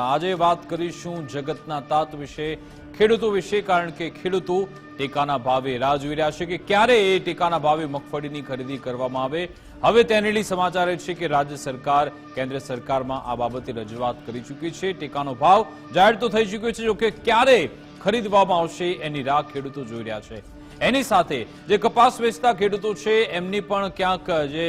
આજે વાત કરીશું જગતના તાત વિશે, ખેડૂતો વિશે, કારણ કે ખેડૂતો ટેકાના ભાવે રાહ જોઈ રહ્યા છે કે ક્યારે એ ટેકાના ભાવે મગફળીની ખરીદી કરવામાં આવે. હવે તેનેલી સમાચાર એ છે કે રાજ્ય સરકાર, કેન્દ્ર સરકારમાં આ બાબતે રજૂઆત કરી ચૂકી છે. ટેકાનો ભાવ જાહેર તો થઈ ચૂક્યો છે જોકે ક્યારે ખરીદવામાં આવશે એની રાહ ખેડૂતો જોઈ રહ્યા છે. એની સાથે જે કપાસ વેચતા ખેડૂતો છે, એમની પણ ક્યાંક જે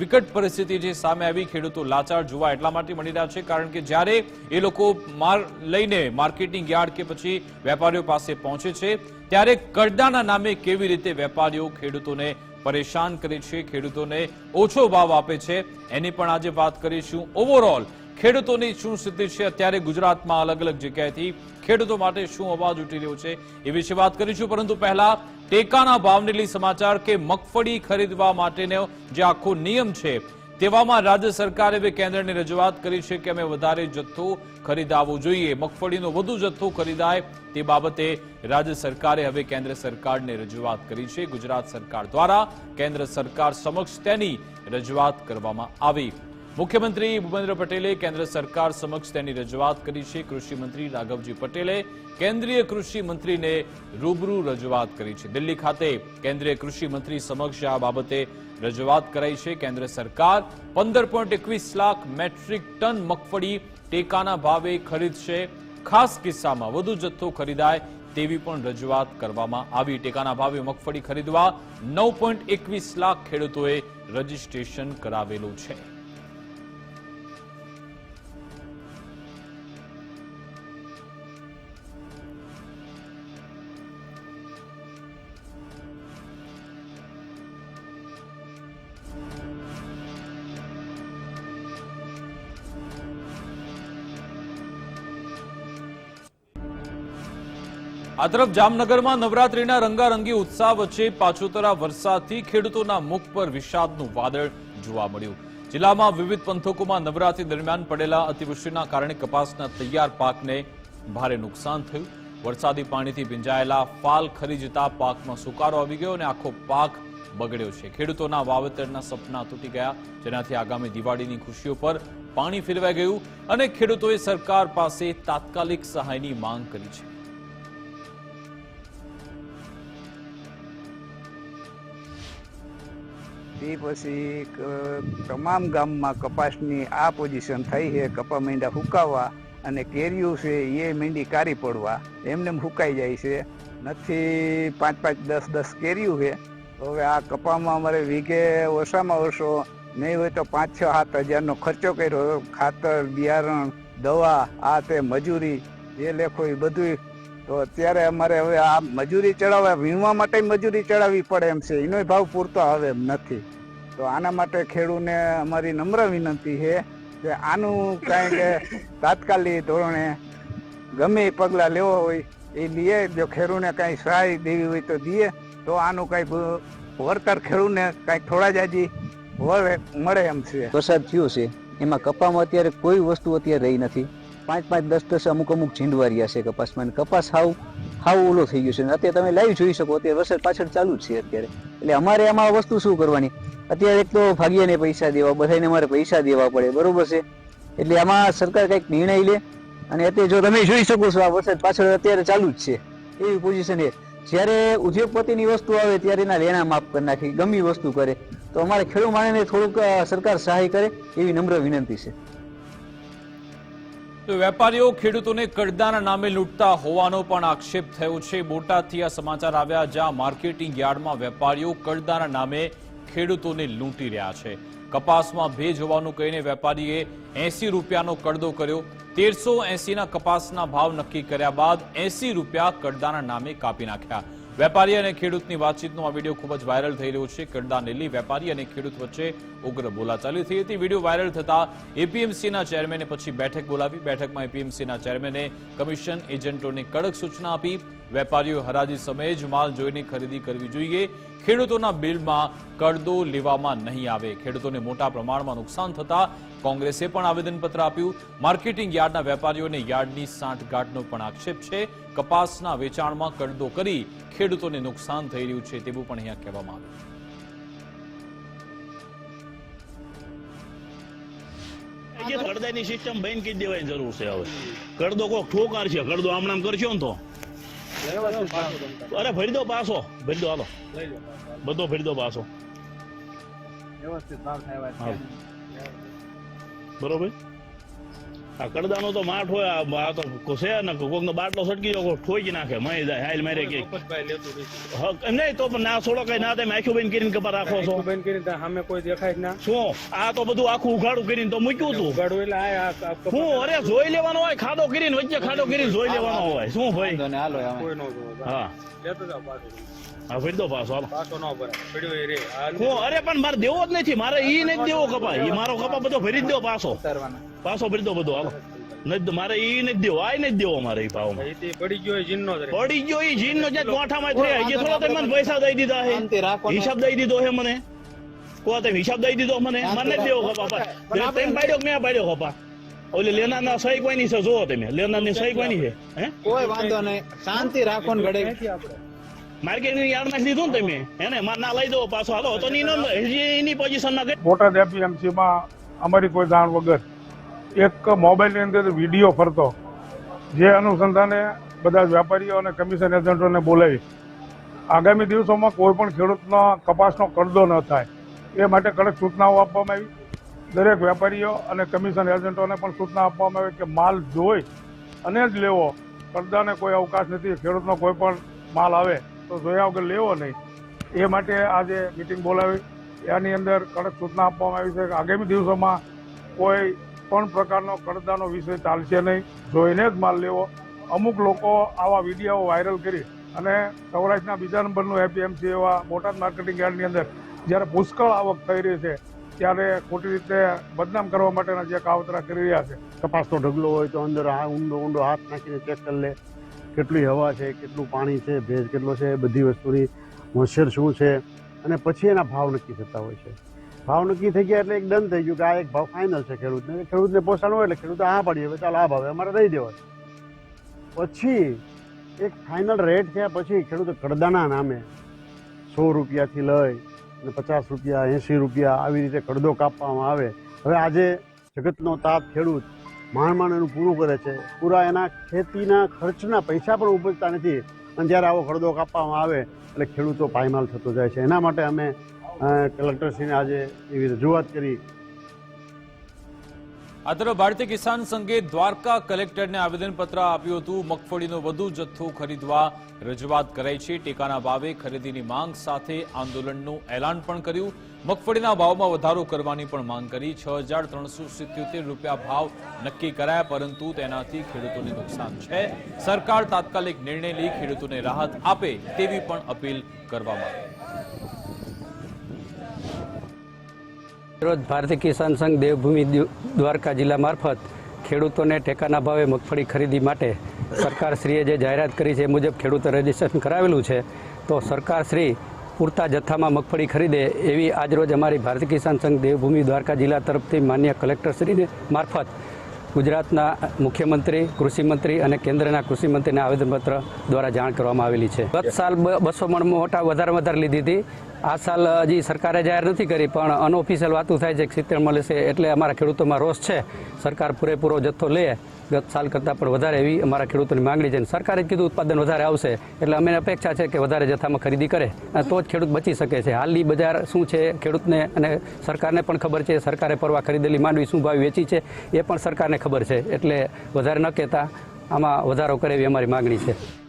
વિકટ પરિસ્થિતિ જે સામે આવી, ખેડૂતો લાચાર જોવા એટલા માટે મળી રહ્યા છે, કારણ કે જ્યારે એ લોકો માલ લઈને માર્કેટિંગ યાર્ડ કે પછી વેપારીઓ પાસે પહોંચે છે, ત્યારે કરદાના નામે કેવી રીતે વેપારીઓ ખેડૂતોને પરેશાન કરે છે, ખેડૂતોને ઓછો ભાવ આપે છે, એની પણ આજે વાત કરીશું. ઓવરઓલ ખેડૂતોની શું સ્થિતિ છે? અત્યારે ગુજરાતમાં અલગ અલગ જગ્યાએથી ખેડૂતો માટે શું અવાજ ઉઠી રહ્યો છે એ વિશે વાત કરીશું. પરંતુ પહેલા ટેકાના ભાવને લઈ સમાચાર કે મગફળી ખરીદવા માટેનો જે આખો નિયમ છે, તેવામાં રાજ્ય સરકારે હવે કેન્દ્રને રજૂઆત કરી છે કે અમે વધારે જથ્થો ખરીદાવો જોઈએ. મગફળીનો વધુ જથ્થો ખરીદાય તે બાબતે રાજ્ય સરકારે હવે કેન્દ્ર સરકારને રજૂઆત કરી છે. ગુજરાત સરકાર દ્વારા કેન્દ્ર સરકાર સમક્ષ તેની રજૂઆત કરવામાં આવી. મુખ્યમંત્રી ભૂપેન્દ્ર પટેલે કેન્દ્ર સરકાર સમક્ષ તેની રજૂઆત કરી છે. કૃષિ મંત્રી રાઘવજી પટેલે કેન્દ્રીય કૃષિ મંત્રીને રૂબરૂ રજૂઆત કરી છે. દિલ્હી ખાતે કેન્દ્રીય કૃષિ મંત્રી સમક્ષ આ બાબતે રજૂઆત કરાઈ છે. કેન્દ્ર સરકાર પંદર લાખ મેટ્રિક ટન મગફળી ટેકાના ભાવે ખરીદશે. ખાસ કિસ્સામાં વધુ જથ્થો ખરીદાય તેવી પણ રજૂઆત કરવામાં આવી. ટેકાના ભાવે મગફળી ખરીદવા નવ લાખ ખેડૂતોએ રજીસ્ટ્રેશન કરાવેલું છે. આ તરફ જામનગરમાં નવરાત્રીના રંગારંગી ઉત્સાહ વચ્ચે પાછોતરા વરસાદથી ખેડૂતોના મુખ પર વિષાદનું વાદળ જોવા મળ્યું. જિલ્લામાં વિવિધ પંથકોમાં નવરાત્રી દરમિયાન પડેલા અતિવૃષ્ટિના કારણે કપાસના તૈયાર પાકને ભારે નુકસાન થયું. વરસાદી પાણીથી ભીંજાયેલા ફાલ ખરી જતા પાકમાં સુકારો આવી ગયો અને આખો પાક બગડ્યો છે. ખેડૂતોના વાવેતરના સપના તૂટી ગયા, જેનાથી આગામી દિવાળીની ખુશીઓ પર પાણી ફેરવાઈ ગયું અને ખેડૂતોએ સરકાર પાસે તાત્કાલિક સહાયની માંગ કરી છે. તે પછી તમામ ગામમાં કપાસની આ પોઝિશન થઈ છે, કપા મીંડા હુકાવા અને કેરીઓ છે એ મીંડી કારી પડવા. એમને એમ હુકાઈ જાય છે. નથી પાંચ પાંચ, દસ દસ કેરીઓ છે. હવે આ કપામાં અમારે વીઘે ઓછામાં ઓછો નહીં હોય તો પાંચ, છ, સાત હજારનો ખર્ચો કર્યો. ખાતર, બિયારણ, દવા, આ તે મજૂરી, જે લેખો એ બધું તો અત્યારે અમારે હવે આ મજૂરી ચડાવવા, વીણવા માટે મજૂરી ચડાવવી પડે એમ છે. એનો ભાવ પૂરતો આવે એમ નથી. તો આના માટે ખેડૂને અમારી નમ્ર વિનંતી છે કે આનું કાંઈ કે તાત્કાલિક ધોરણે ગમે એ પગલાં લેવા હોય, એ લઈએ જો ખેડૂને કાંઈ સહાય દેવી હોય તો દઈએ તો આનું કાંઈ વળતર ખેડૂને કાંઈક થોડા જાજી મળે એમ છે. વરસાદ થયો છે. એમાં કપામાં અત્યારે કોઈ વસ્તુ અત્યારે રહી નથી. પાંચ પાંચ દસ દસ અમુક અમુક ઝીંડવારિયા છે કપાસમાં કપાસ હાવ હાવ ઓલો થઈ ગયો છે. અત્યારે તમે લાઈવ જોઈ શકો, અત્યારે વરસાદ પાછળ ચાલુ જ છે અત્યારે. એટલે અમારે આમાં વસ્તુ શું કરવાની? અત્યારે એક તો ભાગ્યને પૈસા દેવા બધાને અમારે પૈસા દેવા પડે, બરોબર છે? એટલે આમાં સરકાર કંઈક નિર્ણય લે. અને અત્યારે જો તમે જોઈ શકો છો, આ વરસાદ પાછળ અત્યારે ચાલુ જ છે. એવી પોઝિશન એ જ્યારે ઉદ્યોગપતિની વસ્તુ આવે, ત્યારે એના લેણા માફ કરી નાખી, ગમી વસ્તુ કરે. તો અમારે ખેડૂત માણેને થોડુંક સરકાર સહાય કરે, એવી નમ્ર વિનંતી છે. તો વેપારીઓ ખેડૂતોને કડદાના નામે લૂંટતા હોવાનો પણ આક્ષેપ થયો છે. બોટાદથી આ સમાચાર આવ્યા જ્યાં માર્કેટિંગ યાર્ડમાં વેપારીઓ કડદાના નામે ખેડૂતોને લૂંટી રહ્યા છે. કપાસમાં ભેજ હોવાનું કહીને વેપારીએ એસી રૂપિયાનો કડદો કર્યો. તેરસો એસીના કપાસના ભાવ નક્કી કર્યા બાદ એસી રૂપિયા કડદાના નામે કાપી નાખ્યા. વેપારી અને ખેડૂતની વાતચીતનો આ વીડિયો ખૂબ જ વાયરલ થઈ રહ્યો છે. કરદા નેલી વેપારી અને ખેડૂત વચ્ચે ઉગ્ર બોલાચાલી થઈ હતી. વીડિયો વાયરલ થતા એપીએમસીના ચેરમેને પછી બેઠક બોલાવી. બેઠકમાં એપીએમસીના ચેરમેને કમિશન એજન્ટોને કડક સૂચના આપી. વેપારીઓ હરાજી સમયે જ માલ જોઈને ખરીદી કરવી જોઈએ. ખેડૂતોના બિલમાં કરદો લેવામાં નહીં આવે. ખેડૂતોને મોટા પ્રમાણમાં નુકસાન થતા કોંગ્રેસે પણ આવેદનપત્ર આપ્યું. માર્કેટિંગ યાર્ડના વેપારીઓને યાર્ડની સાંઠગાંઠનો પણ આક્ષેપ છે. કપાસના વેચાણમાં કરદો કરી ખેડૂતોને નુકસાન થઈ રહ્યું છે તેવું પણ અહીંયા કહેવામાં આવ્યું જે કડદાની સિસ્ટમ બંધ કરી દેવાની જરૂર છે હવે. કડદો કોક ઠોકાર છે. કડદો આમ નામ કરશો ને તો. અરે ભરી દો પાછો. ભરી દો હાલો. બધો ભરી દો પાછો. બરોબર? આ કડદાનો તો માઠ હોય આ તો છે ને કોકનો બાટલો સટકી જાય ઠોઈ નાખે મય જાય હાલ મારે કે. હા, નહીં તો પણ ના છોડો કઈ ના તમે આખું બંધ કરીને કપા રાખો છો. બંધ કરીને સામે કોઈ દેખાય ના. શું? આ તો બધું આખું ઉઘાડું કરીને તો મૂક્યું હતું ઉઘાડું એટલે આ- હું અરે જોઈ લેવાનો હોય ખાડો કરીને વચ્ચે ખાડો કરીને જોઈ લેવાનો હોય. શું ભાઈ? કોઈ હા. લેતો જાવ પાછો. હા ભરી દો પાછો હાલો. પાછો ન ભરાય. પડ્યો એ રે. હું અરે પણ મારે દેવો જ નથી. મારે ઈ નથી દેવો કપા ઈ મારો કપા બધો ભરી જ દો પાછો. પાછો ભરી દો બધો હાલો. નથી મારે ઈ નથી દેવો આ નથી દેવો મારે ઈ ભાવમાં. પડી ગયો જીનનો પડી ગયો ઈ જીન નો જ્યાં ગોઠામાં જ રહે હજી થોડો તમે મને પૈસા દઈ દીધા હે. હિસાબ દઈ દીધો હે મને. કો તમે હિસાબ દઈ દીધો મને. મને દેવો કપા પણ તમે પાડ્યો મેં પાડ્યો કપા? ઓલે લેનાર ના સહી કોઈ ની છે? જોવો તમે. લેના ની સહી કોઈ ની છે? હે? કોઈ વાંધો નહીં. શાંતિ રાખો ને ઘડે આપણે? માર્કેટિંગ યાર્ડમાં લીધું ને તમે. એને માર ના લઈ દો પાછો. હાલો, તો ની હજી એની પોઝિશનમાં બોટાદ એપીએમસીમાં અમારી કોઈ જાણ વગર એક મોબાઈલની અંદર વીડિયો ફરતો, જે અનુસંધાને બધા વેપારીઓ અને કમિશન એજન્ટોને બોલાવી. આગામી દિવસોમાં કોઈ પણ ખેડૂતનો કપાસનો કરદો ન થાય. એ માટે કડક સૂચનાઓ આપવામાં આવી. દરેક વેપારીઓ અને કમિશન એજન્ટોને પણ સૂચના આપવામાં આવી કે માલ જોઈ અને જ લેવો. કરદાને કોઈ અવકાશ નથી, ખેડૂતનો કોઈ પણ માલ આવે. તો જોયા વગર લેવો નહીં. એ માટે આજે મિટિંગ બોલાવી. એની અંદર કડક સૂચના આપવામાં આવી છે કે આગામી દિવસોમાં કોઈ પણ પ્રકારનો કડદાનો વિષય ચાલશે નહીં. જોઈને જ માલ લેવો. અમુક લોકો આવા વીડિયો વાયરલ કરી અને સૌરાષ્ટ્રના બીજા નંબરનું એપીએમસી એવા બોટાદ માર્કેટિંગ યાર્ડની અંદર જ્યારે પુષ્કળ આવક થઈ રહી છે, ત્યારે ખોટી રીતે બદનામ કરવા માટેના જે કાવતરા કરી રહ્યા છે. તપાસનો ઢગલો હોય તો અંદર ઊંડો ઊંડો હાથ નાખીને ચેક કરી લે. કેટલી હવા છે, કેટલું પાણી છે, ભેજ કેટલો છે, એ બધી વસ્તુની મોઇશ્ચર શું છે અને પછી એના ભાવ નક્કી થતા હોય છે. ભાવ નક્કી થઈ ગયા એટલે એક ડન થઈ ગયું કે આ એક ભાવ ફાઇનલ છે ખેડૂતને. ખેડૂતને પોષણ હોય એટલે ખેડૂત આ પાડીએ હવે ચાલો આ ભાવે, અમારે દઈ દેવાય પછી એક ફાઇનલ રેટ થયા પછી ખેડૂતો કડદાના નામે સો રૂપિયાથી લઈ અને પચાસ રૂપિયા એંસી રૂપિયા આવી રીતે કડદો કાપવામાં આવે. હવે આજે જગતનો તાપ ખેડૂત માંડ એનું પૂરું કરે છે. પૂરા એના ખેતીના ખર્ચના પૈસા પણ ઉપજતા નથી. અને જ્યારે આવો ખરડો કાપવામાં આવે, એટલે ખેડૂતો પાયમાલ થતો જાય છે. એના માટે અમે કલેક્ટરશ્રીને આજે એવી રજૂઆત કરી. આ તરફ ભારતીય કિસાન સંઘે દ્વારકા કલેક્ટરને આવેદનપત્ર આપ્યું હતું. મગફળીનો વધુ જથ્થો ખરીદવા રજૂઆત કરાઈ છે. ટેકાના ભાવે ખરીદીની માંગ સાથે આંદોલનનું એલાન પણ કર્યું. મગફળીના ભાવમાં વધારો કરવાની પણ માંગ કરી. છ હજાર ત્રણસો સિત્યોતેર રૂપિયા ભાવ નક્કી કરાયા, પરંતુ તેનાથી ખેડૂતોને નુકસાન છે. સરકાર તાત્કાલિક નિર્ણય લઈ ખેડૂતોને રાહત આપે તેવી પણ અપીલ કરવામાં આવી. ભારતીય કિસાન સંઘ દેવભૂમિ દ્વારકા જિલ્લા મારફત ખેડૂતોને ટેકાના ભાવે મગફળી ખરીદી માટે સરકારશ્રીએ જે જાહેરાત કરી છે એ મુજબ ખેડૂતો રજીસ્ટ્રેશન કરાવેલું છે, તો સરકારશ્રી પૂરતા જથ્થામાં મગફળી ખરીદે એવી આજરોજ અમારી ભારતીય કિસાન સંઘ દેવભૂમિ દ્વારકા જિલ્લા તરફથી માન્ય કલેક્ટરશ્રીને મારફત ગુજરાતના મુખ્યમંત્રી, કૃષિમંત્રી અને કેન્દ્રના કૃષિમંત્રીને આવેદનપત્ર દ્વારા જાણ કરવામાં આવેલી છે. ગત સાલ બસો મણ મોટા વધારે વધારે લીધી હતી. આ સાલ હજી સરકારે જાહેર નથી કરી, પણ અનઓફિશિયલ વાતું થાય છે કે સિત્તેર મળે છે એટલે અમારા ખેડૂતોમાં રોષ છે. સરકાર પૂરેપૂરો જથ્થો લે ગત સાલ કરતાં પણ વધારે એવી અમારા ખેડૂતોની માંગણી છે. સરકારે જ કીધું ઉત્પાદન વધારે આવશે. એટલે અમે અપેક્ષા છે કે વધારે જથ્થામાં ખરીદી કરે. અને તો જ ખેડૂત બચી શકે છે. હાલની બજાર શું છે ખેડૂતને અને સરકારને પણ ખબર છે. સરકારે પરવા ખરીદેલી માંડવી શું ભાવ વેચી છે એ પણ સરકારને ખબર છે. એટલે વધારે ન કહેતા. આમાં વધારો કરે એવી અમારી માંગણી છે.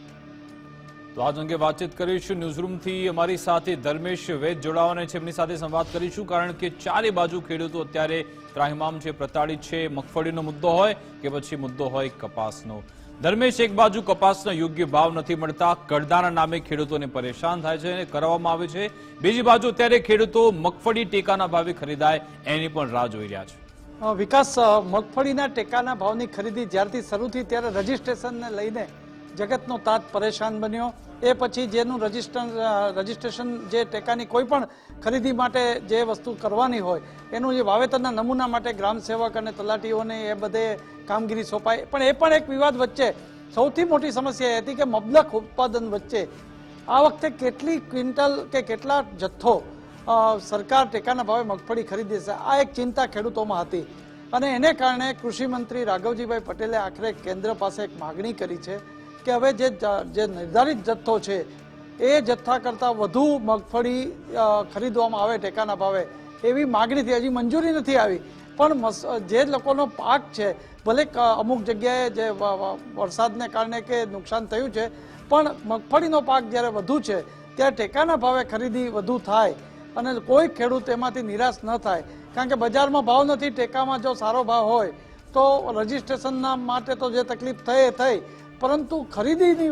તો આજ અંગે વાતચીત કરીશું ન્યૂઝરૂમથી અમારી સાથે ધર્મેશ વૈદ જોડાવાના છે. એમની સાથે સંવાદ કરીશું કારણ કે ચારે બાજુ ખેડૂતો અત્યારે ત્રાહિમામ છે, પ્રતાડિત છે. મગફળીનો મુદ્દો હોય કે પછી મુદ્દો હોય કપાસનો. ધર્મેશ, એક બાજુ કપાસનો યોગ્ય ભાવ નથી મળતા. કડદાના નામે ખેડૂતોને પરેશાન થાય છે અને કરવામાં આવે છે. બીજી બાજુ અત્યારે ખેડૂતો મગફળી ટેકાના ભાવે ખરીદાય એની પણ રાહ જોઈ રહ્યા છે. વિકાસ મગફળીના ટેકાના ભાવની ખરીદી જ્યારથી શરૂ થઈ ત્યારે રજીસ્ટ્રેશનને લઈને જગતનો તાત પરેશાન બન્યો. એ પછી જેનું રજિસ્ટર રજિસ્ટ્રેશન જે ટેકાની કોઈ પણ ખરીદી માટે જે વસ્તુ કરવાની હોય, એનું જે વાવેતરના નમૂના માટે ગ્રામ સેવક અને તલાટીઓને એ બધે કામગીરી સોંપાય. પણ એ પણ એક વિવાદ વચ્ચે. સૌથી મોટી સમસ્યા એ હતી કે મબલક ઉત્પાદન વચ્ચે. આ વખતે કેટલી ક્વિન્ટલ કે કેટલા જથ્થો સરકાર ટેકાના ભાવે મગફળી ખરીદે છે? આ એક ચિંતા ખેડૂતોમાં હતી. અને એને કારણે કૃષિ મંત્રી રાઘવજીભાઈ પટેલે આખરે કેન્દ્ર પાસે એક માગણી કરી છે. કે હવે જે જે નિર્ધારિત જથ્થો છે, એ જથ્થા કરતાં વધુ મગફળી ખરીદવામાં આવે, ટેકાના ભાવે, એવી માગણીથી હજી મંજૂરી નથી આવી. પણ જે લોકોનો પાક છે, ભલે અમુક જગ્યાએ જે વરસાદને કારણે કે નુકસાન થયું છે, પણ મગફળીનો પાક જ્યારે વધુ છે, ત્યારે ટેકાના ભાવે ખરીદી વધુ થાય અને કોઈ ખેડૂત એમાંથી નિરાશ ન થાય. કારણ કે બજારમાં ભાવ નથી, ટેકામાં જો સારો ભાવ હોય તો રજીસ્ટ્રેશનના માટે તો જે તકલીફ થઈ થઈ, પરંતુ ખરીદીની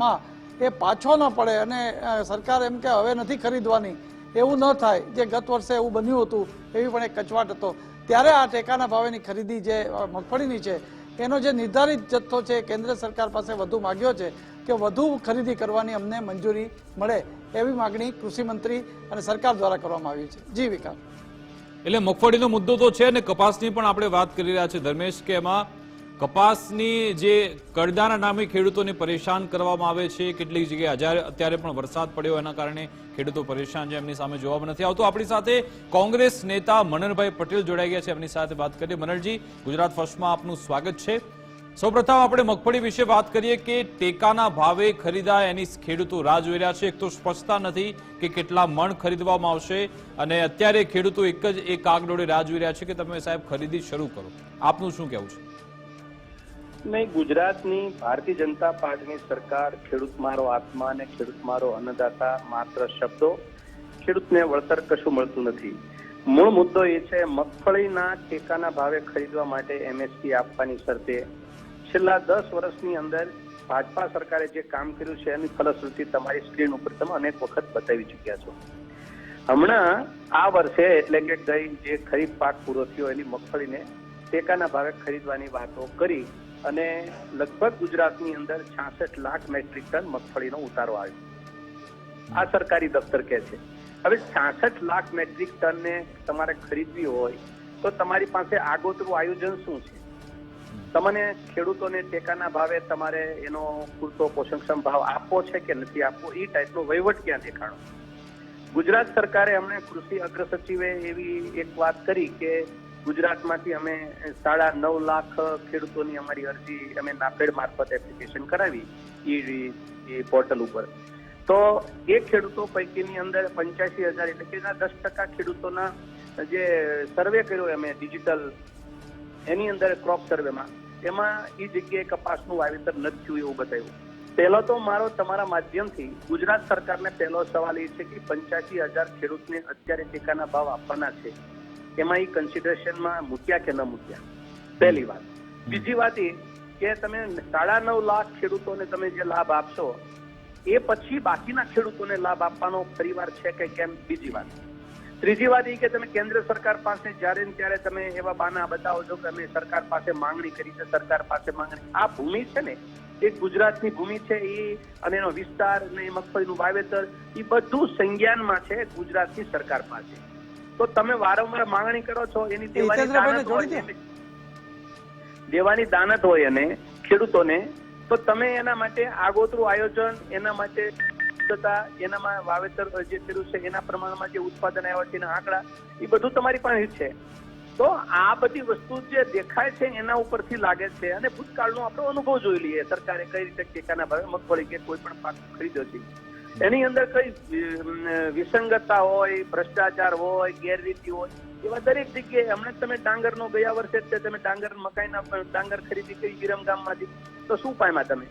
માં એ પાછો ન પડે અને સરકાર એમ કે હવે નથી ખરીદવાની. એવું ન થાય. જે ગત વર્ષે એવું બન્યું હતું, એવી પણ એક કચવાટ હતો. ત્યારે આ ટેકાના ભાવેની ખરીદી જે મગફળીની છે, એનો જે નિર્ધારિત જથ્થો છે કેન્દ્ર સરકાર પાસે વધુ માગ્યો છે કે વધુ ખરીદી કરવાની અમને મંજૂરી મળે એવી માગણી કૃષિ મંત્રી અને સરકાર દ્વારા કરવામાં આવી છે. જી, વિકાસ. એટલે મગફળીનો મુદ્દો તો છે અને કપાસની પણ આપણે વાત કરી રહ્યા છીએ ધર્મેશ કે એમાં કપાસની જે કરદાના નામે ખેડૂતોને પરેશાન કરવામાં આવે છે, કેટલીક જગ્યાએ હજારે અત્યારે પણ વરસાદ પડ્યો એના કારણે ખેડૂતો પરેશાન છે, એમની સામે જવાબ નથી આવતો. આપણી સાથે કોંગ્રેસ નેતા મનનભાઈ પટેલ જોડાઈ ગયા છે, એમની સાથે વાત કરીએ. મનનજી ગુજરાત ફર્સ્ટમાં આપનું સ્વાગત છે. સૌપ્રથમ આપણે મગફળી વિશે વાત કરીએ કે ટેકાના ભાવે ખરીદાય એની ખેડૂતો રાહ જોઈ રહ્યા છે. એક તો સ્પષ્ટતા નથી કે કેટલા મણ ખરીદવામાં આવશે અને અત્યારે ખેડૂતો એક જ એક આગડોળે રાહ જોઈ રહ્યા છે કે તમે સાહેબ ખરીદી શરૂ કરો. આપનું શું કહેવું છે? નહીં, ગુજરાતની ભારતીય જનતા પાર્ટીની સરકાર ખેડૂત મારો આત્મા અને ખેડૂત મારો અન્નદાતા માત્ર શબ્દો ખેડૂતને વળતર કશું મળતું નથી. મૂળ મુદ્દો એ છે, મગફળીના ટેકાના ભાવે ખરીદવા માટે એમએસપી આપવાની શરતે છેલ્લા દસ વર્ષની અંદર ભાજપા સરકારે જે કામ કર્યું છે, એની ફલશ્રુતિ તમારી સ્ક્રીન ઉપર તમે અનેક વખત બતાવી ચુક્યા છો. હમણાં આ વર્ષે એટલે કે ગઈ જે ખરીફ પાક પૂરો થયો, એની મગફળીને ટેકાના ભાવે ખરીદવાની વાતો કરી અને લગભગ ગુજરાતની અંદર છાસઠ લાખ મેટ્રિક ટન મગફળીનો ઉતારો આવ્યો. આ સરકારી દફતર કહે છે. હવે છાસઠ લાખ મેટ્રિક ટનને તમારે ખરીદવી હોય, તો તમારી પાસે આગોતરું આયોજન શું છે? તમને ખેડૂતોને ટેકાના ભાવે તમારે એનો પૂરતો પોષણક્ષમ ભાવ આપવો છે કે નથી આપવો, એ ટાઈપનો વહીવટ ક્યાં દેખાડો. ગુજરાત સરકારે અમને કૃષિ અગ્ર સચિવે એવી એક વાત કરી કે ગુજરાતમાંથી અમે સાડા નવ લાખ ખેડૂતોની અમારી અરજી અમે નાફેડ મારફત એપ્લિકેશન કરાવી એ પોર્ટલ ઉપર. તો એ ખેડૂતો પૈકીની અંદર પંચ્યાસી હજાર એટલે કે દસ ટકા ખેડૂતોના જે સર્વે કર્યો અમે ડિજિટલ એની અંદર ક્રોપ સર્વેમાં એમાં એ જગ્યાએ કપાસનું વાવેતર નથી થયું એવું બતાવ્યું. પહેલો તો મારો તમારા માધ્યમથી ગુજરાત સરકારને પહેલો સવાલ એ છે કે પંચ્યાસી હજાર ખેડૂતને અત્યારે ટેકાના ભાવ આપવાના છે. એમાં એ કન્સિડરેશનમાં મૂક્યા કે ન મૂક્યા? પહેલી વાત. બીજી વાત એ કે તમે સાડા નવ લાખ ખેડૂતોને તમે જે લાભ આપશો, એ પછી બાકીના ખેડૂતોને લાભ આપવાનો પરિવાર છે કે કેમ? બીજી વાત. ત્રીજી વાત એ કે તમે કેન્દ્ર સરકાર પાસે જ્યારે ને ત્યારે તમે એવા બાના બતાવો છો કે અમે સરકાર પાસે માંગણી કરી છે સરકાર પાસે માંગણી. આ ભૂમિ છે ને એ ગુજરાતની ભૂમિ છે એ અને એનો વિસ્તાર અને મગફળીનું વાવેતર એ બધું સંજ્ઞાનમાં છે ગુજરાતની સરકાર પાસે. તો તમે વારંવાર માંગણી કરો છો એની દેવાની દાનત હોય દેવાની દાનત હોય અને ખેડૂતોને. તો તમે એના માટે આગોતરું આયોજન એના માટે તથા એનામાં વાવેતર જે કર્યું છે, એના પ્રમાણમાં જે ઉત્પાદન આવ્યા છે, એના આંકડા, એ બધું તમારી પાસે છે. તો આ બધી વસ્તુ જે દેખાય છે, એના ઉપરથી લાગે છે, અને ભૂતકાળનો આપણે અનુભવ જોઈ લઈએ, સરકારે કઈ રીતે ટેકાના ભાવે મગફળી કે કોઈ પણ પાક ખરીદ્યો છે. એની અંદર કઈ વિસંગતતા હોય, ભ્રષ્ટાચાર હોય, ગેરરીતિ હોય, એવા દરેક જગ્યાએ હમણાં તમે ડાંગરનો ગયા વર્ષે તમે ડાંગર મકાઈના ડાંગર ખરીદી કરી, વિરમગામમાંથી, તો શું પામ્યા તમે?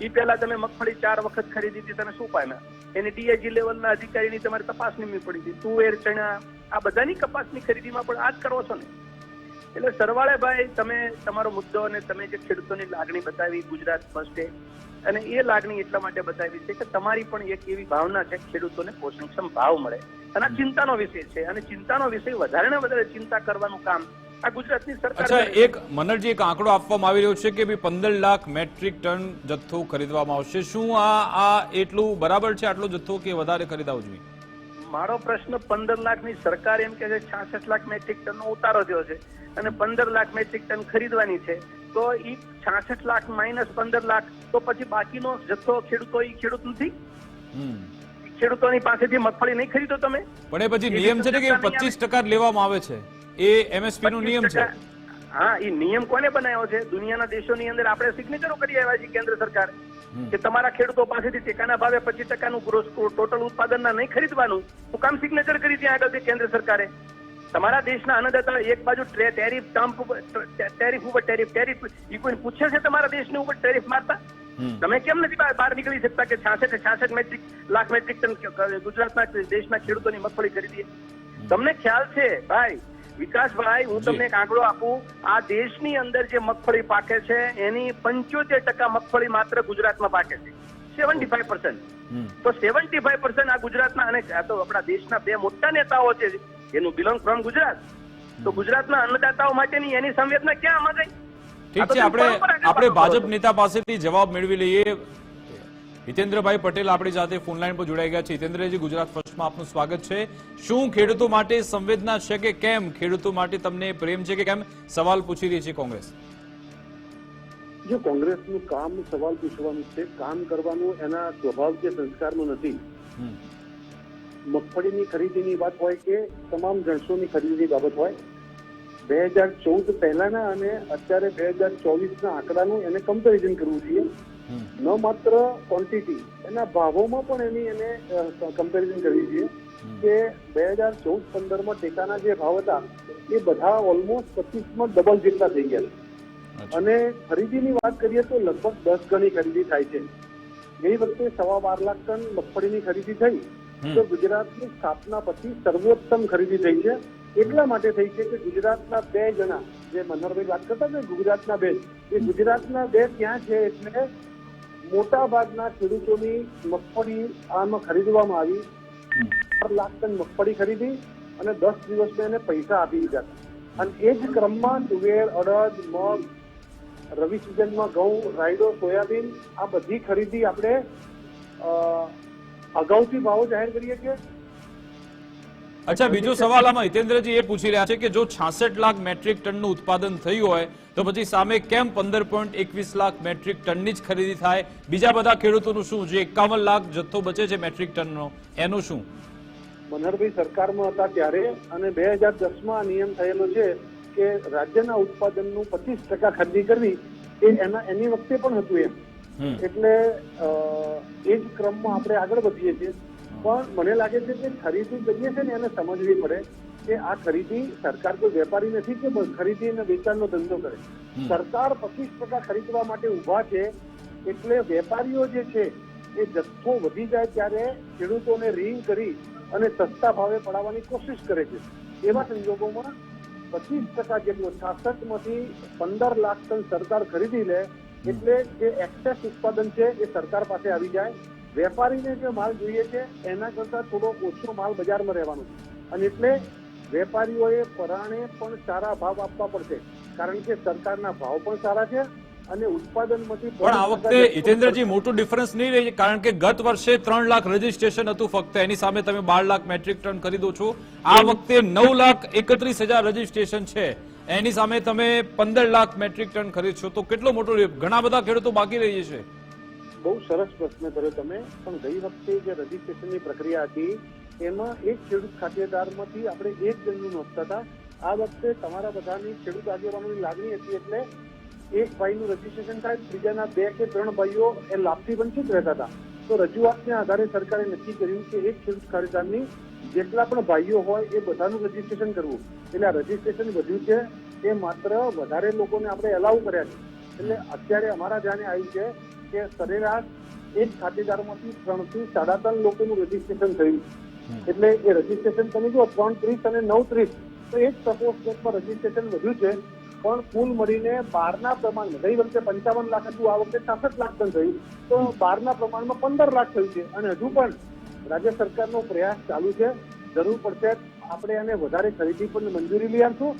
એ પહેલા તમે મગફળી ચાર વખત ખરીદી હતી શું પાના એની ડીએજી લેવલના અધિકારીની તમારે તપાસ નીમવી પડી હતી. તુવેર ચણા, આ બધાની કપાસની ખરીદીમાં પણ આ જ કરો છો ને? એટલે સરવાળે ભાઈ, તમે તમારો મુદ્દો અને તમે જે ખેડૂતોની લાગણી બતાવી, ગુજરાત ફર્સ્ટે અને એ લાગણી એટલા માટે બતાવી છે કે તમારી પણ એક એવી ભાવના છે ખેડૂતોને પોષણક્ષમ ભાવ મળે. અને આ ચિંતાનો વિષય છે. અને ચિંતાનો વિષય વધારે ને વધારે ચિંતા કરવાનું કામ આ ગુજરાતની સરકાર અચ્છા એક મનરજી એક આંકડો આપવામાં આવી રહ્યો છે કે ભાઈ પંદર લાખ મેટ્રિક ટન જથ્થો ખરીદવામાં આવશે. શું આ આ એટલું બરાબર છે આટલો જથ્થો કે વધારે ખરીદાવો જોઈએ? મારો પ્રશ્ન પંદર લાખની સરકાર એમ કે છે છાસઠ લાખ મેટ્રિક ટનનો ઉતારો થયો છે અને પંદર લાખ મેટ્રિક ટન ખરીદવાની છે તો એ છાસઠ લાખ માઇનસ પંદર લાખ તો પછી બાકીનો જથ્થો ખેડૂતો એ ખેડૂત નથી? ખેડૂતોની પાસેથી મગફળી નહીં ખરીદો તમે? પણ એ પછી નિયમ છે ને કે પચીસ ટકા લેવામાં આવે છે. એ એમએસપી નો નિયમ છે. હા એ નિયમ કોને બનાવ્યો છે? દુનિયાના દેશોની અંદર આપણે સિગ્નેચરો કરી આવ્યા છીએ કેન્દ્ર સરકાર કે તમારા ખેડૂતો પાસેથી ટેકાના ભાવે પચીસ ટકાનું ગ્રોસ ટોટલ ઉત્પાદનના નહીં ખરીદવાનું. હું કામ સિગ્નેચર કરી ત્યાં આગળ કેન્દ્ર સરકારે. તમારા દેશના અન્નદાતા એક બાજુ ટેરિફ ટર્મ ઉપર ટેરિફ ઉપર ટેરિફ ટેરિફ એ કોઈ પૂછે છે તમારા દેશને ઉપર ટેરિફ મારતા? તમે કેમ નથી બહાર નીકળી શકતા કે છાસઠ છાસઠ મેટ્રિક લાખ મેટ્રિક ટન ગુજરાતના દેશના ખેડૂતોની મગફળી ખરીદીએ? તમને ખ્યાલ છે ભાઈ વિકાસભાઈ હું તમને એક આંકડો આપું. આ દેશની અંદર જે મગફળી પાકે છે એની પંચોતેર ટકા મગફળી માત્ર ગુજરાતમાં પાકે છે. Seventy five percent. તો સેવન્ટી ફાઈવ પર્સન્ટ આ ગુજરાતના અને તો આપણા દેશના બે મોટા નેતાઓ છે એનું બિલોંગ ફ્રોમ ગુજરાત. તો ગુજરાતના અન્નદાતાઓ માટેની એની સંવેદના ક્યાં આમાં ગઈ? ઠીક છે આપણે આપણે ભાજપ નેતા પાસેથી જવાબ મેળવી લઈએ. હિતેન્દ્રભાઈ પટેલ આપણી સાથે ફોનલાઈન પર જોડાઈ ગયા છે. હિતેન્દ્રજી ગુજરાત ફર્સ્ટમાં આપનું સ્વાગત છે. શું ખેડૂતો માટે સંવેદના છે કે કેમ? ખેડૂતો માટે તમને પ્રેમ છે કે કેમ? સવાલ પૂછી રહી છે કોંગ્રેસ. જો કોંગ્રેસનું કામ સવાલ પૂછવાનું છે કામ કરવાનું એના સ્વભાવ કે સંસ્કારનું નથી. મગફળીની ખરીદીની વાત હોય કે તમામ જણસોની ખરીદીની બાબત હોય બે હજાર ચૌદ પહેલાના અને અત્યારે બે હજાર ચોવીસના આંકડાનું એને કમ્પેરિઝન કરવું જોઈએ. ન માત્ર ક્વોન્ટિટી એના ભાવોમાં પણ એની એને કમ્પેરિઝન કરવી જોઈએ કે બે હજાર ચૌદ પંદરમાં ટેકાના જે ભાવ હતા એ બધા ઓલમોસ્ટ પચીસમાં ડબલ જેટલા થઈ ગયા. છે અને ખરીદીની વાત કરીએ તો લગભગ દસ ગણી ખરીદી થાય છે. ગઈ વખતે સવા બાર લાખ ટન મગફળીની ખરીદી થઈ. તો ગુજરાતની સ્થાપના પછી સર્વોત્તમ ખરીદી થઈ છે. એટલા માટે થઈ છે કે ગુજરાતના બે જણા જે મનોહરભાઈ વાત કરતા ને ગુજરાતના બે એ ગુજરાતના બે ક્યાં છે એટલે મોટા ભાગના ખેડૂતોની મગફળી આમાં ખરીદવામાં આવી. ચાર લાખ ટન મગફળી ખરીદી અને દસ દિવસમાં એને પૈસા આપી દીધા અને એ જ ક્રમમાં તુવેર, અડદ, મગ, રવિ સિઝનમાં ઘઉં, રાયડો, સોયાબીન આ બધી ખરીદી આપણે અગાઉથી ભાવો જાહેર કરીએ છીએ. અચ્છા, બીજો સવાલ આમાં હિતેન્દ્રજી એ પૂછી રહ્યા છે કે જો છાસઠ લાખ મેટ્રિક ટનનું ઉત્પાદન થયું હોય તો પછી સામે કેમ પંદર પોઈન્ટ એકવીસ લાખ મેટ્રિક ટનની જ ખરીદી થાય. બીજા બધા ખેડૂતોનું શું? જે એકાવન લાખ જથ્થો બચે છે મેટ્રિક ટનનો એનું શું? મનહરભાઈ સરકારમાં હતા ત્યારે અને બે હજાર દસમાં નિયમ થયેલો છે કે રાજ્યના ઉત્પાદનનું પચીસ ટકા ખરીદી કરવી એ એના એની વખતે પણ હતું એમ. એટલે એ જ ક્રમમાં આપણે આગળ વધીએ છીએ. પણ મને લાગે છે કે ખરીદી કરીએ છે ને એને સમજવી પડે. કે આ ખરીદી સરકાર કોઈ વેપારી નથી કે બસ ખરીદી અને વેચાણનો ધંધો કરે. સરકાર પચીસ ટકા ખરીદવા માટે ઊભા છે એટલે વેપારીઓ જે છે એ જથ્થો વધી જાય ત્યારે ખેડૂતોને રિંગ કરી અને સસ્તા ભાવે પડાવવાની કોશિશ કરે છે. એવા સંજોગોમાં પચીસ ટકા જેટલું છાસઠમાંથી પંદર લાખ ટન સરકાર ખરીદી લે એટલે જે એક્સેસ ઉત્પાદન છે એ સરકાર પાસે આવી જાય. વેપારીને જે માલ જોઈએ છે એના કરતા થોડો ઓછો માલ બજારમાં રહેવાનો છે. અને એટલે વેપારીઓએ પરાણે પણ સારા ભાવ આપવા પડશે. કારણ કે સરકારના ભાવ પણ સારા છે અને ઉત્પાદનમાંથી પણ આ વખતે હિતેન્દ્રજી મોટું ડિફરન્સ નહીં રહે. કારણ કે ગત વર્ષે ત્રણ લાખ રજીસ્ટ્રેશન હતું ફક્ત. એની સામે તમે બાર લાખ મેટ્રિક ટન ખરીદો છો. આ વખતે નવ લાખ એકત્રીસ હજાર રજીસ્ટ્રેશન છે. એની સામે તમે પંદર લાખ મેટ્રિક ટન ખરીદશો તો કેટલો મોટો ઘણા બધા ખેડૂતો બાકી રહી છે. બહુ સરસ પ્રશ્ન કર્યો તમે. પણ ગઈ વખતે જે રજીસ્ટ્રેશનની પ્રક્રિયા હતી એમાં એક ખેડૂત ખાતેદારમાંથી આપણે એક જણનું નોંધતા હતા. આ વખતે તમારા બધાની ખેડૂત આગેવાનોની લાગણી હતી એટલે એક ભાઈનું રજીસ્ટ્રેશન થાય, બીજાના બે કે ત્રણ ભાઈઓ એ લાભથી વંચિત રહેતા હતા. તો રજૂઆતના આધારે સરકારે નક્કી કર્યું કે એક ખેડૂત ખાતેદારની જેટલા પણ ભાઈઓ હોય એ બધાનું રજીસ્ટ્રેશન કરવું. એટલે આ રજીસ્ટ્રેશન વધ્યું છે એ માત્ર વધારે લોકોને આપણે એલાઉ કર્યા છે. એટલે અત્યારે અમારા ધ્યાને આવ્યું છે કે સરેરાશ એક ખાતેદારમાંથી ત્રણથી સાડા ત્રણ લોકોનું રજીસ્ટ્રેશન થયું. એટલે એ રજીસ્ટ્રેશન તમે જુઓ ત્રણ ત્રીસ અને નવ ત્રીસ તો એ જ સપોઝ સ્ટેટમાં રજીસ્ટ્રેશન વધ્યું છે પણ કુલ મળીને બારના પ્રમાણમાં ગઈ વખતે પંચાવન લાખ હતું આ વખતે છાસઠ લાખ પણ થયું. તો બારના પ્રમાણમાં પંદર લાખ થયું છે. અને હજુ પણ રાજ્ય સરકારનો પ્રયાસ ચાલુ છે. જરૂર પડશે આપણે એને વધારે ખરીદી પણ મંજૂરી લઈ આપશું.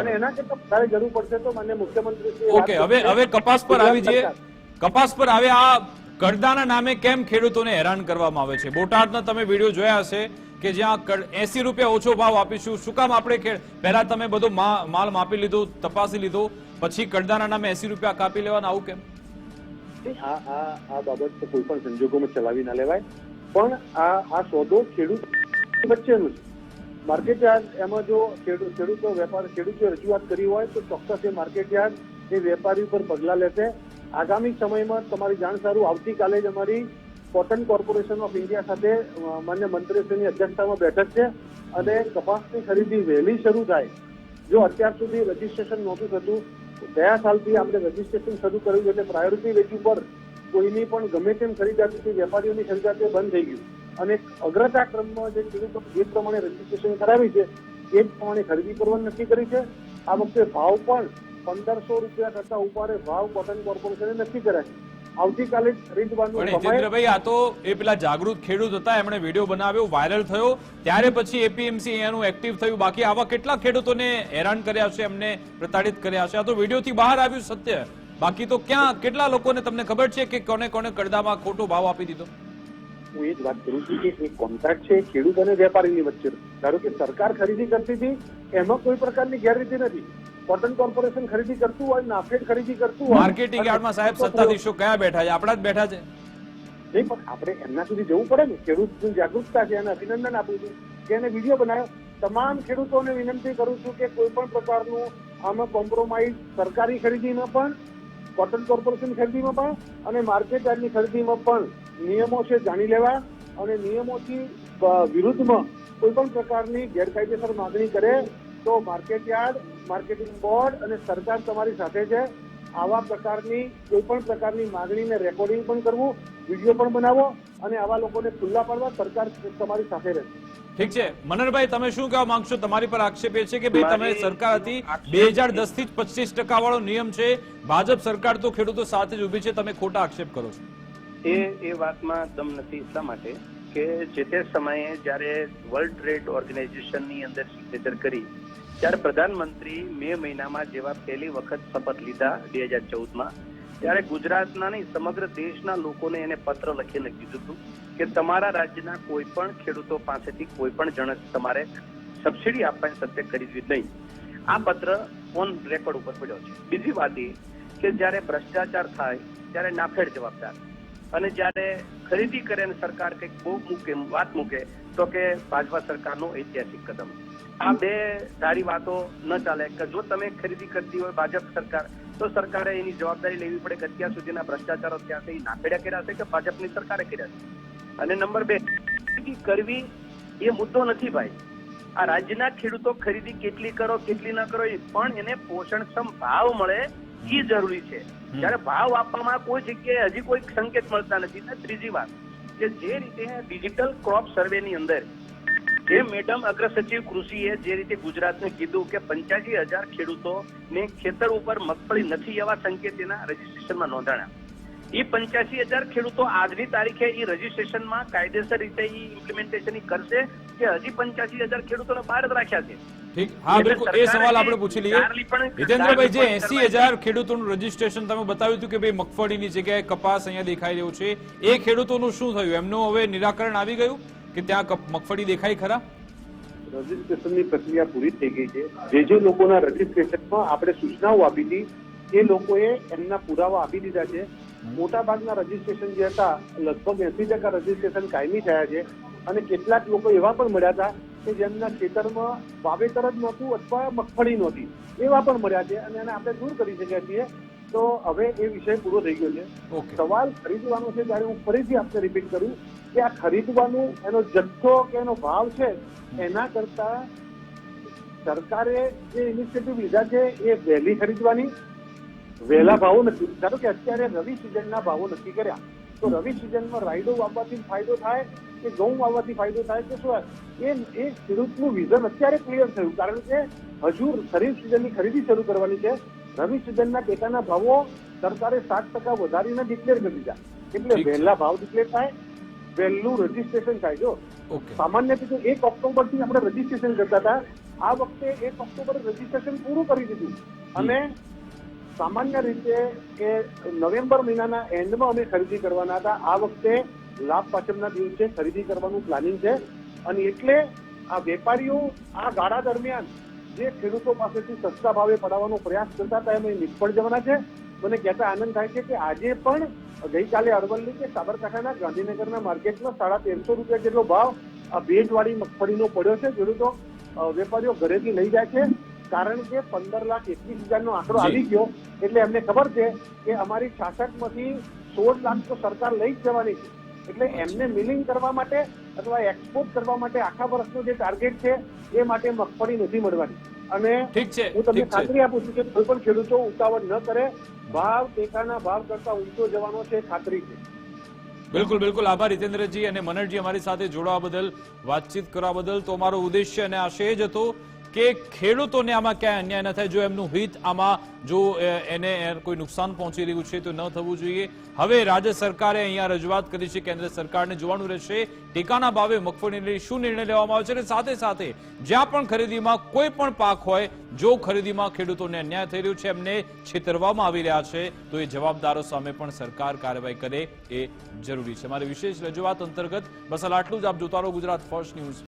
અને એના કરતા વધારે જરૂર પડશે તો માન્ય મુખ્યમંત્રી ઓકે હવે હવે કપાસ પર આવી જઈએ. કપાસ પર આવે આ કડદાના નામે કેમ ખેડૂતોને હેરાન કરવામાં આવે છે? બોટાદના તમે વીડિયો જોયા હશે કે જ્યાં એસી રૂપિયા ઓછો ભાવ આપીશું. શું કામ આપણે પહેલા તમે બધો માલ માપી લીધો, તપાસી લીધો, પછી કડદાના નામે એસી રૂપિયા કાપી લેવાના, આવું કેમ? આ આ આ બાબત કોઈ પણ સંજોગોમાં ચલાવી ના લેવાય. પણ આ આ સોદો ખેડૂત વચ્ચેનો છે. માર્કેટ યાર્ડ એમાં જો ખેડૂ- ખેડૂતો વેપાર ખેડૂતે રજૂઆત કરી હોય તો ચોક્કસ એ માર્કેટ યાર્ડ એ વેપારી ઉપર પગલાં લેશે. આગામી સમયમાં તમારી જાણ સારું. આવતીકાલે જ અમારી કોટન કોર્પોરેશન ઓફ ઇન્ડિયા સાથે માન્ય મંત્રીશ્રીની અધ્યક્ષતામાં બેઠક છે અને કપાસની ખરીદી વહેલી શરૂ થાય. જો અત્યાર સુધી રજીસ્ટ્રેશન નહોતું થતું ગયા સાલથી આપણે રજીસ્ટ્રેશન શરૂ કર્યું એટલે પ્રાયોરિટી રેટ ઉપર કોઈની પણ ગમે તેમ ખરીદાતી વેપારીઓની ખરીદાતી બંધ થઈ ગયું. અને અગ્રતા ક્રમમાં જે ખેડૂતો જે પ્રમાણે રજીસ્ટ્રેશન કરાવી છે, એ જ પ્રમાણે ખરીદી કરવાનું નક્કી કરી છે. આ વખતે ભાવ પણ પંદરસો રૂપિયા કરતા ઉપર ભાવ કોટન કોર્પોરેશને નક્કી કર્યા. છે આવતીકાલે ખરીદવાનું પણ આ તો એ પેલા જાગૃત ખેડૂત હતા એમણે વીડિયો બનાવ્યો વાયરલ થયો. ત્યારે પછી એપીએમસી એનું એક્ટિવ થયું. બાકી આવા કેટલા ખેડૂતોને હેરાન કર્યા છે એમને પ્રતાડિત કર્યા છે આ તો વિડીયોથી બહાર આવ્યું સત્ય. બાકી તો ક્યાં કેટલા લોકોને તમને ખબર છે કે કોને કોને કડદામાં ખોટો ભાવ આપી દીધો? હું એ જ વાત કરું છું કે એક કોન્ટ્રાક્ટ છે ખેડૂત અને વેપારીની વચ્ચે. ધારો કે સરકાર ખરીદી કરતી હતી એમાં કોઈ પ્રકારની ગેરરીતિ નથી. કોટન કોર્પોરેશન ખરીદી કરતું હોય નાફેડ ખરીદી કરતું હોય માર્કેટિંગ યાર્ડમાં સાહેબ સત્તાધીશો કયા બેઠા છે? આપણા જ બેઠા છે. નહીં પણ આપણે એમના સુધી જવું પડે ને. ખેડૂતની જાગૃતતા છે એને અભિનંદન આપું છું કે એને વીડિયો બનાવ્યો. તમામ ખેડૂતોને વિનંતી કરું છું કે કોઈ પણ પ્રકારનું આમાં કોમ્પ્રોમાઇઝ સરકારી ખરીદીમાં પણ કોટન કોર્પોરેશન ખરીદીમાં પણ અને માર્કેટ યાર્ડની ખરીદીમાં પણ નિયમો છે જાણી લેવા. અને નિયમોથી વિરુદ્ધમાં કોઈ પણ પ્રકારની ગેરકાયદેસર માગણી કરે તો માર્કેટ યાર્ડ માર્કેટિંગ બોર્ડ અને સરકાર તમારી સાથે છે. આવા પ્રકારની કોઈ પણ પ્રકારની માગણીને રેકોર્ડિંગ પણ કરવું વીડિયો પણ બનાવો અને આવા લોકોને ખુલ્લા પાડવા સરકાર તમારી સાથે રહેશે. ઠીક છે. મનનભાઈ તમે શું કહેવા માંગશો? તમારી પર આક્ષેપ એ છે કે ભાઈ તમે સરકાર હતી બે હજાર દસથી પચીસ ટકા વાળો નિયમ છે. ભાજપ સરકાર તો ખેડૂતો સાથે જ ઊભી છે. તમે ખોટા આક્ષેપ કરો છો. એ એ વાતમાં દમ નથી. એટલા માટે? કે જે તે સમયે જ્યારે વર્લ્ડ ટ્રેડ ઓર્ગેનાઇઝેશનની અંદર સિગ્નેચર કરી, ત્યારે પ્રધાનમંત્રી મે મહિનામાં જેવા પહેલી વખત શપથ લીધા બે હજાર ચૌદમાં, ત્યારે ગુજરાતના નહીં, સમગ્ર દેશના લોકોને એને પત્ર લખીને કીધું હતું કે તમારા રાજ્યના કોઈ પણ ખેડૂતો પાસેથી કોઈ પણ જણસ તમારે સબસિડી આપવાની સત્ય ખરીદવી નહીં. આ પત્ર ઓન રેકોર્ડ ઉપર પડ્યો છે. બીજી વાત એ કે જ્યારે ભ્રષ્ટાચાર થાય, ત્યારે નાફેડ જવાબદાર. અને જ્યારે ખરીદી કરે અને સરકાર કંઈક બહુ મૂકે, વાત મૂકે, તો કે ભાજપા સરકારનો ઐતિહાસિક કદમ. આ બે સારી વાતો ન ચાલે કે જો તમે ખરીદી કરતી હોય ભાજપ સરકાર, તો સરકારે એની જવાબદારી લેવી પડે કે અત્યાર સુધીના ભ્રષ્ટાચારો ત્યાં છે એ નાફેડા કર્યા છે કે ભાજપની સરકારે કર્યા છે? અને નંબર બે, ખરીદી કરવી એ મુદ્દો નથી ભાઈ. આ રાજ્યના ખેડૂતો ખરીદી કેટલી કરો, કેટલી ન કરો એ પણ એને પોષણક્ષમ ભાવ મળે એ જરૂરી છે. જ્યારે ભાવ આપવામાં કોઈ જગ્યાએ હજી કોઈ સંકેત મળતા નથી. ને ત્રીજી વાત કે જે રીતે ડિજિટલ ક્રોપ સર્વે ની અંદર જે મેડમ અગ્ર સચિવ કૃષિએ જે રીતે ગુજરાતને કીધું કે પંચ્યાસી હજાર ખેડૂતો ને ખેતર ઉપર મગફળી નથી એવા સંકેત એના રજીસ્ટ્રેશનમાં નોંધાણા. એ પંચ્યાસી હજાર ખેડૂતો આજની તારીખે એ રજીસ્ટ્રેશનમાં કાયદેસર રીતે ઈ ઇમ્પ્લિમેન્ટેશન કરશે કે હજી પંચ્યાસી હજાર ખેડૂતોને બહાર જ રાખ્યા છે. ઠીક? હા બિલકુલ. એ સવાલ આપણે પૂછી લઈએ. હિતેન્દ્રભાઈ જે એસી હજાર ખેડૂતોનું રજીસ્ટ્રેશન તમે બતાવ્યું હતું કે ભાઈ મગફળીની જગ્યાએ કપાસ અહીંયા દેખાઈ રહ્યું છે. એ ખેડૂતોનું શું થયું? એમનું હવે નિરાકરણ આવી ગયું કે ત્યાં મગફળી દેખાય ખરા? રજીસ્ટ્રેશનની પ્રક્રિયા પૂરી થઈ ગઈ છે. જે જે લોકોના રજીસ્ટ્રેશનમાં આપણે સૂચનાઓ આપી હતી એ લોકોએ એમના પુરાવા આપી દીધા છે. મોટા ભાગના રજીસ્ટ્રેશન જે હતા લગભગ એસી ટકા રજીસ્ટ્રેશન કાયમી થયા છે અને કેટલાક લોકો એવા પણ મળ્યા હતા કે જેમના ખેતરમાં વાવેતર જ નહોતું અથવા મગફળી નહોતી એવા પણ મળ્યા છે અને એને આપણે દૂર કરી શક્યા છીએ. તો હવે એ વિષય પૂરો થઈ ગયો છે. સવાલ ખરીદવાનો છે ત્યારે હું ફરીથી આપને રિપીટ કરું કે આ ખરીદવાનું એનો જથ્થો કે એનો ભાવ છે એના કરતા સરકારે જે ઇનિશિયેટિવ લીધા છે એ વહેલી ખરીદવાની. વહેલા ભાવો નથી. ધારો કે અત્યારે રવિ સિઝનના ભાવો નક્કી કર્યા તો રવિ સિઝનમાં રાયડો વાપરવાથી ફાયદો થાય કે ઘઉં વાવવાથી ફાયદો થાય કે શું એ એ ખેડૂતનું વિઝન અત્યારે ક્લિયર થયું કારણ કે હજુ ખરીફ સિઝનની ખરીદી શરૂ કરવાની છે. રવિ સિઝનના ટેકાના ભાવો સરકારે સાત ટકા વધારીને ડિક્લેર કરી દીધા. એટલે વહેલા ભાવ ડિક્લેર થાય વહેલું રજીસ્ટ્રેશન થાય. જો સામાન્ય રીતે એક ઓક્ટોબરથી આપણે રજીસ્ટ્રેશન કરતા હતા. આ વખતે એક ઓક્ટોબર રજીસ્ટ્રેશન પૂરું કરી દીધું. અને સામાન્ય રીતે કે નવેમ્બર મહિનાના એન્ડમાં અમે ખરીદી કરવાના હતા. આ વખતે લાભ પાચમના દિવસે ખરીદી કરવાનું પ્લાનિંગ છે. અને એટલે આ વેપારીઓ આ ગાળા દરમિયાન જે ખેડૂતો પાસેથી સસ્તા ભાવે પડાવવાનો પ્રયાસ કરતા હતા એમાં નિષ્ફળ જવાના છે. મને કહેતા આનંદ થાય છે કે આજે પણ ગઈકાલે અરવલ્લી કે સાબરકાંઠાના ગાંધીનગરના માર્કેટમાં સાડા તેરસો રૂપિયા જેટલો ભાવ આ ભેજવાળી મગફળીનો પડ્યો છે. ખેડૂતો વેપારીઓ ઘરેથી લઈ જાય છે. કારણ કે પંદર લાખ એકવીસ હજારનો આંકડો આવી ગયો. એટલે એમને ખબર છે કે અમારી છાસઠમાંથી સોળ લાખ તો સરકાર લઈ જ જવાની છે. એટલે એમને મિલિંગ કરવા માટે અથવા એક્સપોર્ટ કરવા માટે આખા વર્ષનો જે ટાર્ગેટ છે એ માટે મગફળી નથી મળવાની. અને ઠીક છે હું તમને ખાતરી આપું છું કે કોઈ પણ ખેડૂતો ઉતાવળ ન કરે ભાવ ટેકાના ભાવ કરતા ઊંચો જવાનો છે ખાતરી છે. બિલકુલ બિલકુલ. આભાર હિતેન્દ્રજી અને મનરજી અમારી સાથે જોડાવા બદલ વાતચીત કરવા બદલ. તો અમારો ઉદ્દેશ્ય અને આશય જ હતો કે ખેડૂતોને આમાં ક્યાંય અન્યાય ન થાય, જો એમનું હિત આમાં જો એને કોઈ નુકસાન પહોંચી રહ્યું છે તો ન થવું જોઈએ. હવે રાજ્ય સરકારે અહીંયા રજૂઆત કરી છે, કેન્દ્ર સરકારને જોવાનું રહેશે. ટેકાના ભાવે મગફળીને શું નિર્ણય લેવામાં આવે છે અને સાથે સાથે જ્યાં પણ ખરીદીમાં કોઈ પણ પાક હોય, જો ખરીદીમાં ખેડૂતોને અન્યાય થઈ રહ્યો છે, એમને છેતરવામાં આવી રહ્યા છે, તો એ જવાબદારો સામે પણ સરકાર કાર્યવાહી કરે એ જરૂરી છે. મારી વિશેષ રજૂઆત અંતર્ગત બસ આટલું જ. આપ જોતા રહો ગુજરાત ફર્સ્ટ ન્યૂઝ.